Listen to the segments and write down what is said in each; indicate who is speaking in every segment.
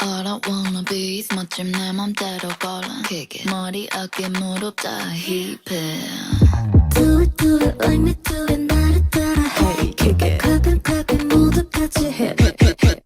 Speaker 1: I don't wanna be is 멋짐 내 맘대로 걸어 Kick it 머리 어깨 무릎 다 힙해
Speaker 2: Do it do it like me do it 나를
Speaker 3: 따라해 kick it
Speaker 2: Clap it clap it 모두 같이 hit, hit,
Speaker 1: hit, it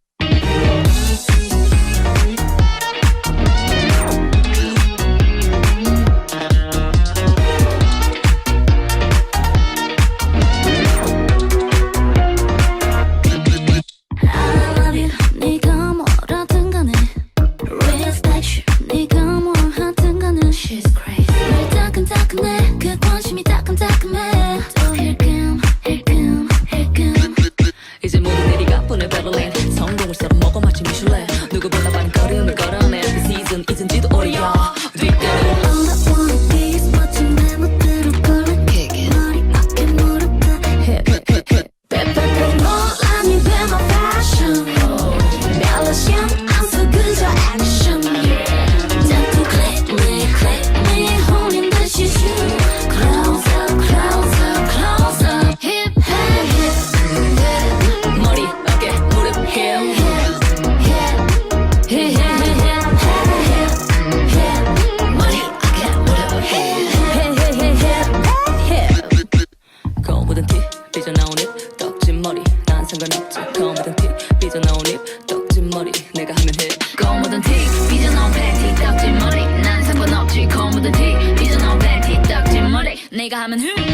Speaker 3: 내가 하면
Speaker 1: 흠.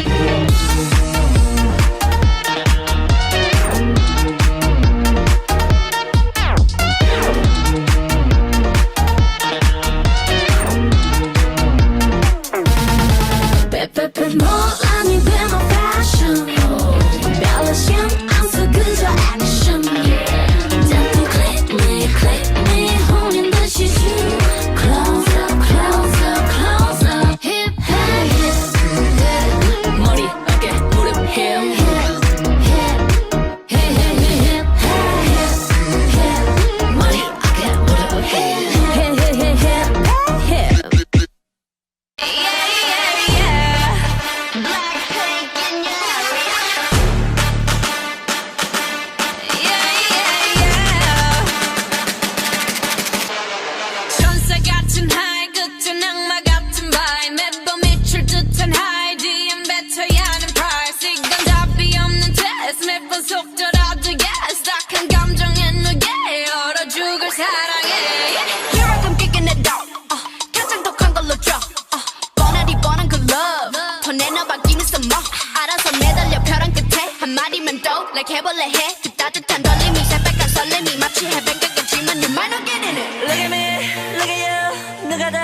Speaker 4: 내놔봐 give me some more 알아서 매달려 벼랑 끝에 한 마리면 또 like 해볼래 해 그 따뜻한 떨림이 새빨간 설렘이 마치 해변가겠지만 you might not get in it
Speaker 3: Look at me, look at you 누가 더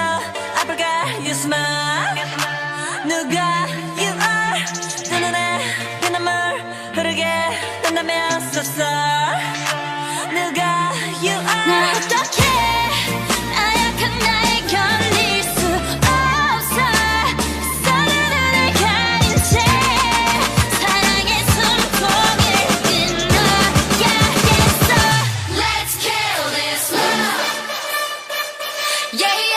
Speaker 3: 아플까 you smile 누가 you are 두 눈에 그 눈물 흐르게 된다면 so sorry
Speaker 4: Yeah.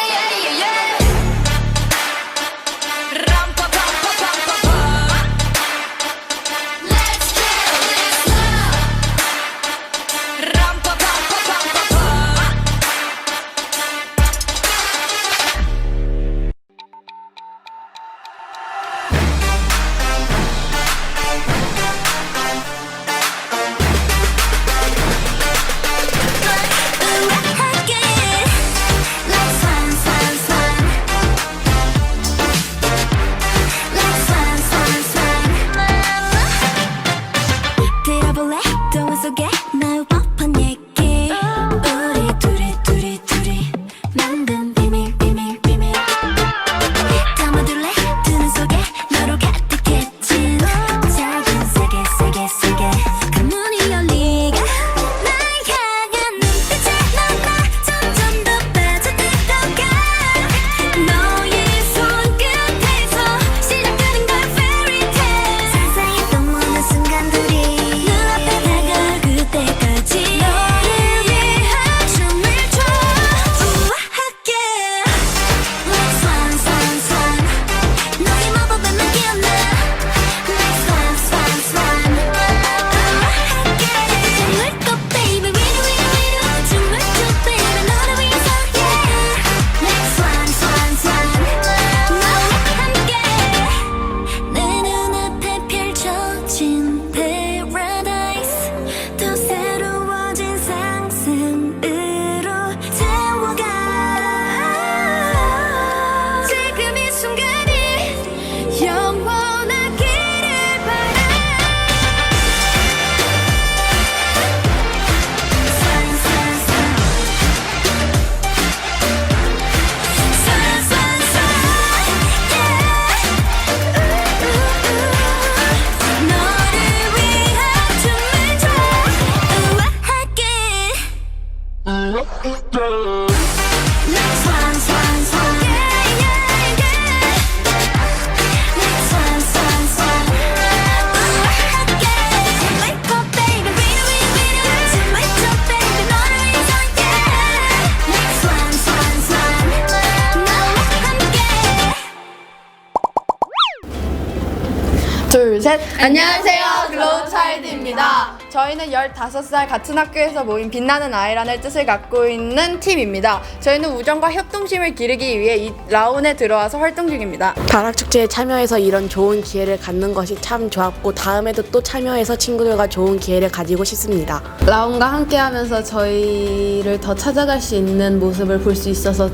Speaker 5: 둘, 셋. 안녕하세요. 글로우 차일드입니다. 저희는 15살 같은 학교에서 모인 빛나는 아이라는 뜻을 갖고 있는 팀입니다. 저희는 우정과 협동심을 기르기 위해 이 라운에 들어와서 활동 중입니다.
Speaker 6: 가락축제에 참여해서 이런 좋은 기회를 갖는 것이 참 좋았고 다음에도 또 참여해서 친구들과 좋은 기회를 가지고 싶습니다.
Speaker 5: 라운과 함께하면서 저희를 더 찾아갈 수 있는 모습을 볼 수 있어서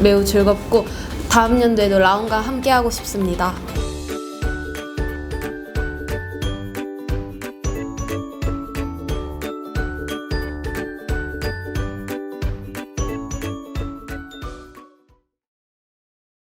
Speaker 5: 매우 즐겁고 다음 연도에도 라운과 함께하고 싶습니다.